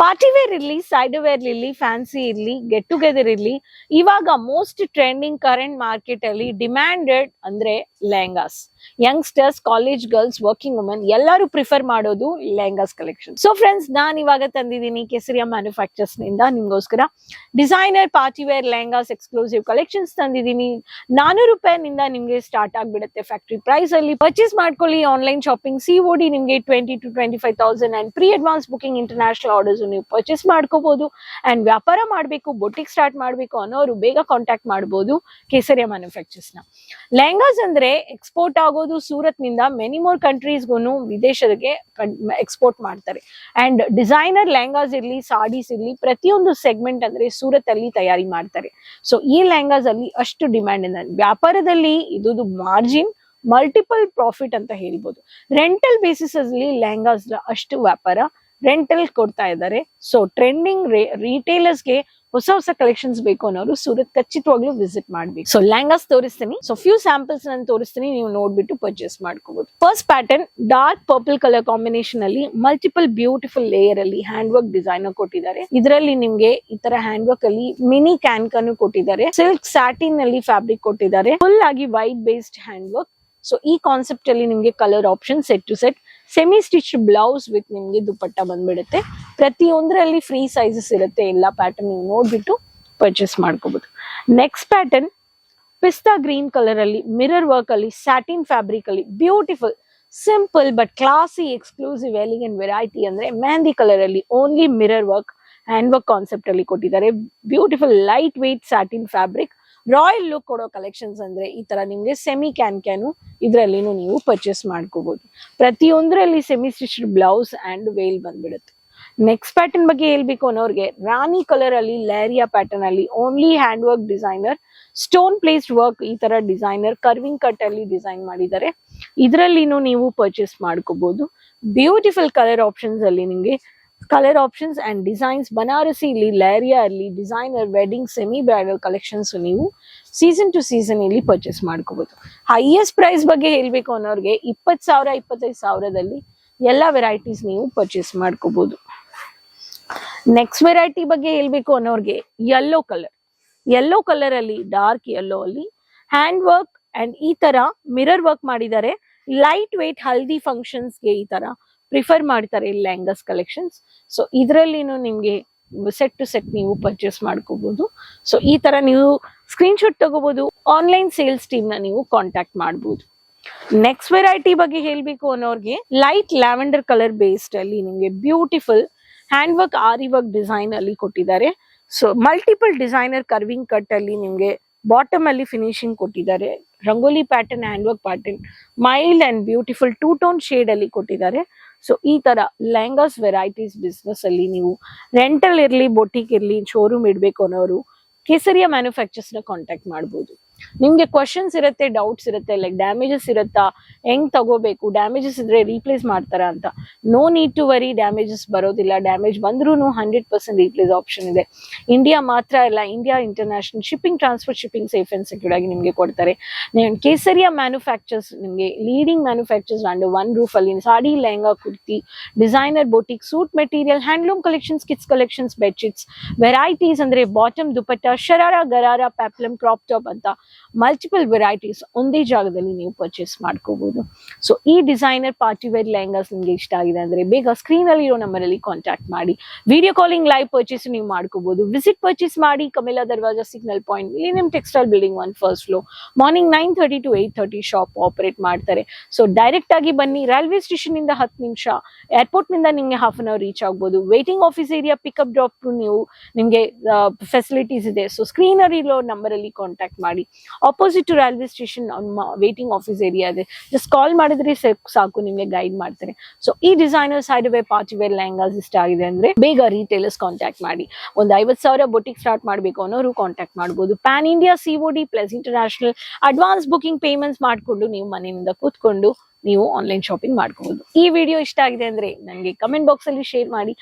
Party wear ಇರ್ಲಿ side wear ಇರ್ಲಿ fancy ಇರ್ಲಿ ಗೆಟ್ ಟುಗೆದರ್ ಇರ್ಲಿ, ಇವಾಗ ಮೋಸ್ಟ್ ಟ್ರೆಂಡಿಂಗ್ ಕರೆಂಟ್ ಮಾರ್ಕೆಟ್ ಅಲ್ಲಿ ಡಿಮ್ಯಾಂಡೆಡ್ ಅಂದ್ರೆ lehengas. Youngsters college girls working women ಎಲ್ಲರೂ ಪ್ರಿಫರ್ ಮಾಡೋದು ಲೆಹಂಗಾಸ್ ಕಲೆಕ್ಷನ್ ಸೊ ಫ್ರೆಂಡ್ಸ್ ನಾನು ಇವಾಗ ತಂದಿದ್ದೀನಿ ಕೆಸರಿಯ ಮ್ಯಾನುಫ್ಯಾಕ್ಚರ್ಸ್ನಿಂದ ನಿಮ್ಗೋಸ್ಕರ designer party wear lehengas exclusive collections ತಂದಿದ್ದೀನಿ. ನಾನೂರು ರೂಪಾಯಿನಿಂದ ನಿಮ್ಗೆ ಸ್ಟಾರ್ಟ್ ಆಗಿಬಿಡುತ್ತೆ ಫ್ಯಾಕ್ಟ್ರಿ ಪ್ರೈಸ್ ಅಲ್ಲಿ. ಪರ್ಚೇಸ್ ಮಾಡ್ಕೊಳ್ಳಿ ಆನ್ಲೈನ್ ಶಾಪಿಂಗ್ ಸಿ ಡಿ ನಿಮ್ಗೆ twenty two twenty five thousand and pre advance booking international orders ನೀವು ಪರ್ಚೇಸ್ ಮಾಡ್ಕೋಬಹುದು ಅಂಡ್ ವ್ಯಾಪಾರ ಮಾಡಬೇಕು ಬೊಟಿಕ್ ಸ್ಟಾರ್ಟ್ ಮಾಡಬೇಕು ಅನ್ನೋರು ಬೇಗ ಕಾಂಟ್ಯಾಕ್ಟ್ ಮಾಡಬಹುದು ಕೇಸರಿಯ ಮ್ಯಾನುಫ್ಯಾಕ್ಚರ್ಸ್ನ ಲೆಹಂಗಾಸ್ ಅಂದ್ರೆ ಎಕ್ಸ್ಪೋರ್ಟ್ ಆಗೋದು ಸೂರತ್ನಿಂದ ಮೆನಿ ಮೋರ್ ಕಂಟ್ರೀಸ್ಗೂ ವಿದೇಶಕ್ಕೆ ಎಕ್ಸ್ಪೋರ್ಟ್ ಮಾಡ್ತಾರೆ. ಅಂಡ್ ಡಿಸೈನರ್ ಲೆಹಂಗಾಸ್ ಇರ್ಲಿ, ಸಾಡೀಸ್ ಇರ್ಲಿ, ಪ್ರತಿಯೊಂದು ಸೆಗ್ಮೆಂಟ್ ಅಂದ್ರೆ ಸೂರತ್ ಅಲ್ಲಿ ತಯಾರಿ ಮಾಡ್ತಾರೆ. ಸೊ ಈ ಲೆಹಂಗಾಸ್ ಅಲ್ಲಿ ಅಷ್ಟು ಡಿಮ್ಯಾಂಡ್ ಇದೆ ವ್ಯಾಪಾರದಲ್ಲಿ ಇದು ಮಾರ್ಜಿನ್ ಮಲ್ಟಿಪಲ್ ಪ್ರಾಫಿಟ್ ಅಂತ ಹೇಳ್ಬೋದು. ರೆಂಟಲ್ ಬೇಸಿಸ್ ಅಲ್ಲಿ ಲೆಹಂಗಾಸ್ ಅಷ್ಟು ವ್ಯಾಪಾರ ರೆಂಟಲ್ ಕೊಡ್ತಾ ಇದ್ದಾರೆ. ಸೊ ಟ್ರೆಂಡಿಂಗ್ ರಿಟೇಲರ್ಸ್ಗೆ ಹೊಸ ಹೊಸ ಕಲೆಕ್ಷನ್ಸ್ ಬೇಕು ಅನ್ನೋರು ಸೂರತ್ ಖಚಿತವಾಗ್ಲೂ ವಿಸಿಟ್ ಮಾಡ್ಬೇಕು. ಸೊ ಲೆಹಂಗಾಸ್ ತೋರಿಸ್ತೀನಿ. ಸೊ ಫ್ಯೂ ಸ್ಯಾಂಪಲ್ಸ್ ನಾನು ತೋರಿಸ್ತೀನಿ, ನೀವು ನೋಡ್ಬಿಟ್ಟು ಪರ್ಚೇಸ್ ಮಾಡ್ಕೋಬಹುದು first pattern dark purple colour combination ಅಲ್ಲಿ ಮಲ್ಟಿಪಲ್ ಬ್ಯೂಟಿಫುಲ್ ಲೇಯರ್ ಅಲ್ಲಿ ಹ್ಯಾಂಡ್ ವರ್ಕ್ ಡಿಸೈನ್ ಕೊಟ್ಟಿದ್ದಾರೆ. ಇದರಲ್ಲಿ ನಿಮ್ಗೆ ಈ ತರ ಹ್ಯಾಂಡ್ ವರ್ಕ್ ಅಲ್ಲಿ ಮಿನಿ ಕ್ಯಾನ್ಕ್ ಕನ್ನು ಕೊಟ್ಟಿದ್ದಾರೆ. ಸಿಲ್ಕ್ ಸ್ಯಾಟಿನ್ ಅಲ್ಲಿ ಫ್ಯಾಬ್ರಿಕ್ ಕೊಟ್ಟಿದ್ದಾರೆ. ಫುಲ್ ಆಗಿ white based hand work so ಈ ಕಾನ್ಸೆಪ್ಟ್ ಅಲ್ಲಿ ನಿಮ್ಗೆ colour option set to set semi stitch blouse with ನಿಮ್ಗೆ ದುಪ್ಪಟ್ಟ ಬಂದ್ಬಿಡುತ್ತೆ. ಪ್ರತಿಯೊಂದರಲ್ಲಿ ಫ್ರೀ ಸೈಜಸ್ ಇರುತ್ತೆ. ಎಲ್ಲ ಪ್ಯಾಟರ್ನ್ ನೀವು ನೋಡ್ಬಿಟ್ಟು ಪರ್ಚೇಸ್ ಮಾಡ್ಕೋಬಹುದು ನೆಕ್ಸ್ಟ್ ಪ್ಯಾಟರ್ನ್ ಪಿಸ್ತಾ ಗ್ರೀನ್ ಕಲರ್ ಅಲ್ಲಿ ಮಿರರ್ ವರ್ಕ್ ಅಲ್ಲಿ ಸ್ಯಾಟಿನ್ ಫ್ಯಾಬ್ರಿಕ್ ಅಲ್ಲಿ beautiful simple but classy exclusive elegant variety ಅಂದ್ರೆ ಮೆಹಂದಿ ಕಲರ್ ಅಲ್ಲಿ only mirror work hand work concept ಅಲ್ಲಿ ಕೊಟ್ಟಿದ್ದಾರೆ. Beautiful light weight satin fabric royal look ಕೊಡೋ ಕಲೆಕ್ಷನ್ಸ್ ಅಂದ್ರೆ ಈ ತರ ನಿಮ್ಗೆ ಸೆಮಿ ಕ್ಯಾನ್ ಕ್ಯಾನು ಇದ್ರಲ್ಲಿನೂ ನೀವು ಪರ್ಚೇಸ್ ಮಾಡ್ಕೋಬಹುದು ಪ್ರತಿಯೊಂದರಲ್ಲಿ semi stitched blouse and veil ಬಂದ್ಬಿಡುತ್ತೆ. ನೆಕ್ಸ್ಟ್ ಪ್ಯಾಟರ್ನ್ ಬಗ್ಗೆ ಹೇಳ್ಬೇಕು ಅನ್ನೋರ್ಗೆ, ರಾಣಿ ಕಲರ್ ಅಲ್ಲಿ ಲೇರಿಯಾ ಪ್ಯಾಟರ್ನ್ ಅಲ್ಲಿ only hand work designer stone placed work ಈ ತರ ಡಿಸೈನರ್ ಕರ್ವಿಂಗ್ ಕಟ್ ಅಲ್ಲಿ ಡಿಸೈನ್ ಮಾಡಿದ್ದಾರೆ. ಇದರಲ್ಲಿನೂ ನೀವು ಪರ್ಚೇಸ್ ಮಾಡ್ಕೋಬಹುದು ಬ್ಯೂಟಿಫುಲ್ ಕಲರ್ ಆಪ್ಷನ್ಸ್ ಅಲ್ಲಿ ನಿಮ್ಗೆ colour options and designs Banarasi ಇಲ್ಲಿ ಲೇರಿಯಾ ಅಲ್ಲಿ designer wedding semi bridal collections ನೀವು ಸೀಸನ್ ಟು ಸೀಸನ್ ಇಲ್ಲಿ ಪರ್ಚೇಸ್ ಮಾಡ್ಕೋಬಹುದು ಹೈಯೆಸ್ಟ್ ಪ್ರೈಸ್ ಬಗ್ಗೆ ಹೇಳ್ಬೇಕು ಅನ್ನೋರ್ಗೆ ಇಪ್ಪತ್ತು ಸಾವಿರ, ಇಪ್ಪತ್ತೈದು ಸಾವಿರದಲ್ಲಿ ಎಲ್ಲ ವೆರೈಟೀಸ್ ನೀವು ಪರ್ಚೇಸ್ ಮಾಡ್ಕೋಬಹುದು ನೆಕ್ಸ್ಟ್ ವೆರೈಟಿ ಬಗ್ಗೆ ಹೇಳ್ಬೇಕು ಅನ್ನೋರ್ಗೆ ಯೆಲ್ಲೋ ಕಲರ್ ಯೆಲ್ಲೋ ಕಲರ್ ಅಲ್ಲಿ ಡಾರ್ಕ್ ಯೆಲ್ಲೋ ಅಲ್ಲಿ ಹ್ಯಾಂಡ್ ವರ್ಕ್ ಅಂಡ್ ಈ ತರ ಮಿರರ್ ವರ್ಕ್ ಮಾಡಿದ್ದಾರೆ. ಲೈಟ್ ವೆಯ್ಟ್ ಹಲ್ದಿ ಫಂಕ್ಷನ್ಸ್ಗೆ ಈ ತರ. ಪ್ರಿಫರ್ ಮಾಡ್ತಾರೆ ಲೆಹಂಗಾಸ್ ಕಲೆಕ್ಷನ್ಸ್ ಸೊ ಇದರಲ್ಲಿನೂ ನಿಮಗೆ ಸೆಟ್ ಟು ಸೆಟ್ ನೀವು ಪರ್ಚೇಸ್ ಮಾಡ್ಕೋಬಹುದು ಸೊ ಈ ತರ ನೀವು ಸ್ಕ್ರೀನ್ ಶಾಟ್ ತಗೋಬಹುದು ಆನ್ಲೈನ್ ಸೇಲ್ಸ್ ಟೀಮ್ನ ನೀವು ಕಾಂಟ್ಯಾಕ್ಟ್ ಮಾಡಬಹುದು ನೆಕ್ಸ್ಟ್ ವೆರೈಟಿ ಬಗ್ಗೆ ಹೇಳ್ಬೇಕು ಅನ್ನೋರ್ಗೆ ಲೈಟ್ ಲ್ಯಾವೆಂಡರ್ ಕಲರ್ ಬೇಸ್ಡ್ ಅಲ್ಲಿ ನಿಮ್ಗೆ beautiful hand work aari work design ಅಲ್ಲಿ ಕೊಟ್ಟಿದ್ದಾರೆ. So multiple designer curving cut ಅಲ್ಲಿ ನಿಮ್ಗೆ ಬಾಟಮ್ ಅಲ್ಲಿ ಫಿನಿಶಿಂಗ್ ಕೊಟ್ಟಿದ್ದಾರೆ. Rangoli pattern hand work pattern mild and beautiful two tone shade ಅಲ್ಲಿ ಕೊಟ್ಟಿದ್ದಾರೆ. ಸೊ ಈ ತರ ಲೆಹಂಗಾಸ್ ವೆರೈಟೀಸ್ ಬಿಸ್ನೆಸ್ ಅಲ್ಲಿ ನೀವು ರೆಂಟಲ್ ಇರ್ಲಿ ಬೊಟಿಕ್ ಇರ್ಲಿ ಶೋರೂಮ್ ಇಡ್ಬೇಕು ಅನ್ನೋರು, ಕೇಸರಿಯ ಮ್ಯಾನುಫ್ಯಾಕ್ಚರ್ಸ್ನ ಕಾಂಟ್ಯಾಕ್ಟ್ ಮಾಡ್ಬೋದು. ನಿಮ್ಗೆ ಕ್ವಶನ್ಸ್ ಇರುತ್ತೆ ಡೌಟ್ಸ್ ಇರುತ್ತೆ ಲೈಕ್ ಡ್ಯಾಮೇಜಸ್ ಇರುತ್ತಾ? ಹೆಂಗ್ ತಗೋಬೇಕು? ಡ್ಯಾಮೇಜಸ್ ಇದ್ರೆ ರೀಪ್ಲೇಸ್ ಮಾಡ್ತಾರ ಅಂತ. No need to worry damages ಬರೋದಿಲ್ಲ. ಡ್ಯಾಮೇಜ್ ಬಂದ್ರೂ ಹಂಡ್ರೆಡ್ ಪರ್ಸೆಂಟ್ ರೀಪ್ಲೇಸ್ ಆಪ್ಷನ್ ಇದೆ. ಇಂಡಿಯಾ ಮಾತ್ರ ಇಲ್ಲ India international shipping transport shipping safe and secure ಆಗಿ ನಿಮಗೆ ಕೊಡ್ತಾರೆ. ಕೇಸರಿಯ ಮ್ಯಾನುಫ್ಯಾಕ್ಚರ್ಸ್ ನಿಮಗೆ leading manufacturers and one roof ಅಲ್ಲಿ sari, lehenga, kurti designer boutique suit material handloom collections kids collections bedsheets varieties ಅಂದ್ರೆ bottom dupatta sharara gharara peplum crop top ಅಂತ. Multiple varieties ಒಂದೇ ಜಾಗದಲ್ಲಿ ನೀವು ಪರ್ಚೇಸ್ ಮಾಡ್ಕೋಬಹುದು ಸೊ ಈ ಡಿಸೈನರ್ ಪಾರ್ಟಿ ವೇರ್ ಲೆಹಂಗಾಸ್ ನಿಮ್ಗೆ ಇಷ್ಟ ಆಗಿದೆ ಅಂದ್ರೆ ಬೇಗ ಸ್ಕ್ರೀನ್ ಅಲ್ಲಿ ಇರೋ ನಂಬರ್ ಅಲ್ಲಿ ಕಾಂಟ್ಯಾಕ್ಟ್ ಮಾಡಿ. ವಿಡಿಯೋ ಕಾಲಿಂಗ್ ಲೈವ್ ಪರ್ಚೇಸ್ ನೀವು ಮಾಡ್ಕೋಬಹುದು ವಿಸಿಟ್ ಪರ್ಚೇಸ್ ಮಾಡಿ Kamela Darwaja signal point millennium textile building one first floor morning nine thirty to eight thirty shop operate ಮಾಡ್ತಾರೆ. ಸೊ ಡೈರೆಕ್ಟ್ ಆಗಿ ಬನ್ನಿ. ರೈಲ್ವೆ ಸ್ಟೇಷನ್ ಇಂದ ಹತ್ತು ನಿಮಿಷ. ಏರ್ಪೋರ್ಟ್ನಿಂದ ನಿಮಗೆ ಹಾಫ್ ಅನ್ ಅವರ್ ರೀಚ್ ಆಗ್ಬೋದು. Waiting office area pickup drop ನೀವು ನಿಮಗೆ ಫೆಸಿಲಿಟೀಸ್ ಇದೆ. ಸೊ ಸ್ಕ್ರೀನ್ ಅಲ್ಲಿ ಇರೋ ನಂಬರ್ ಅಲ್ಲಿ ಕಾಂಟ್ಯಾಕ್ಟ್ ಮಾಡಿ. Opposite to railway station waiting office area ಇದೆ. ಜಸ್ಟ್ ಕಾಲ್ ಮಾಡಿದ್ರೆ ಸಾಕ್- ನಿಮಗೆ ಗೈಡ್ ಮಾಡ್ತಾರೆ. ಸೊ ಈ designer side way party wear lehengas ಇಷ್ಟ ಆಗಿದೆ ಅಂದ್ರೆ ಬೇಗ ರೀಟೇಲರ್ಸ್ ಕಾಂಟ್ಯಾಕ್ಟ್ ಮಾಡಿ. ಒಂದು ಐವತ್ತು ಸಾವಿರ ಬೊಟಿಕ್ ಸ್ಟಾರ್ಟ್ ಮಾಡಬೇಕು ಅನ್ನೋರು ಕಾಂಟ್ಯಾಕ್ಟ್ ಮಾಡ್ಬೋದು. Pan India COD plus international advance booking payments ಮಾಡಿಕೊಂಡು ನೀವು ಮನೆಯಿಂದ ಕೂತ್ಕೊಂಡು ನೀವು ಆನ್ಲೈನ್ ಶಾಪಿಂಗ್ ಮಾಡ್ಕೋಬಹುದು ಈ ವಿಡಿಯೋ ಇಷ್ಟ ಆಗಿದೆ ಅಂದ್ರೆ ನನಗೆ ಕಮೆಂಟ್ ಬಾಕ್ಸ್ ಅಲ್ಲಿ ಶೇರ್ ಮಾಡಿ.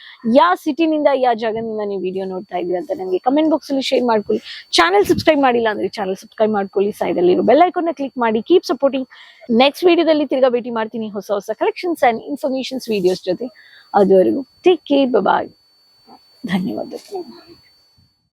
ಯಾವ ಸಿಟಿನಿಂದ ಯಾವ ಜಾಗದಿಂದ ನೀವು ವಿಡಿಯೋ ನೋಡ್ತಾ ಇದ್ದೀರಿ ಅಂತ ನನಗೆ ಕಮೆಂಟ್ ಬಾಕ್ಸ್ ಅಲ್ಲಿ ಶೇರ್ ಮಾಡ್ಕೊಳ್ಳಿ. ಚಾನಲ್ ಸಬ್ಸ್ಕ್ರೈಬ್ ಮಾಡಿಲ್ಲ ಅಂದ್ರೆ ಚಾನಲ್ ಸಬ್ಸ್ಕ್ರೈಬ್ ಮಾಡ್ಕೊಳ್ಳಿ. ಸೈಡ್ ಅಲ್ಲಿ ಬೆಲ್ ಐಕಾನ್ ಕ್ಲಿಕ್ ಮಾಡಿ. ಕೀಪ್ ಸಪೋರ್ಟಿಂಗ್ ನೆಕ್ಸ್ಟ್ ವಿಡಿಯೋದಲ್ಲಿ ತಿರ್ಗಾ ಭೇಟಿ ಮಾಡ್ತೀನಿ. ಹೊಸ ಹೊಸ ಕಲೆಕ್ಷನ್ಸ್ ಅಂಡ್ ಇನ್ಫಾರ್ಮೇಶನ್ಸ್ ವಿಡಿಯೋಸ್ ಜೊತೆ. ಅದುವರೆಗೂ ಟೇಕ್ ಕೇರ್ ಬಾಯ್ ಧನ್ಯವಾದಗಳು.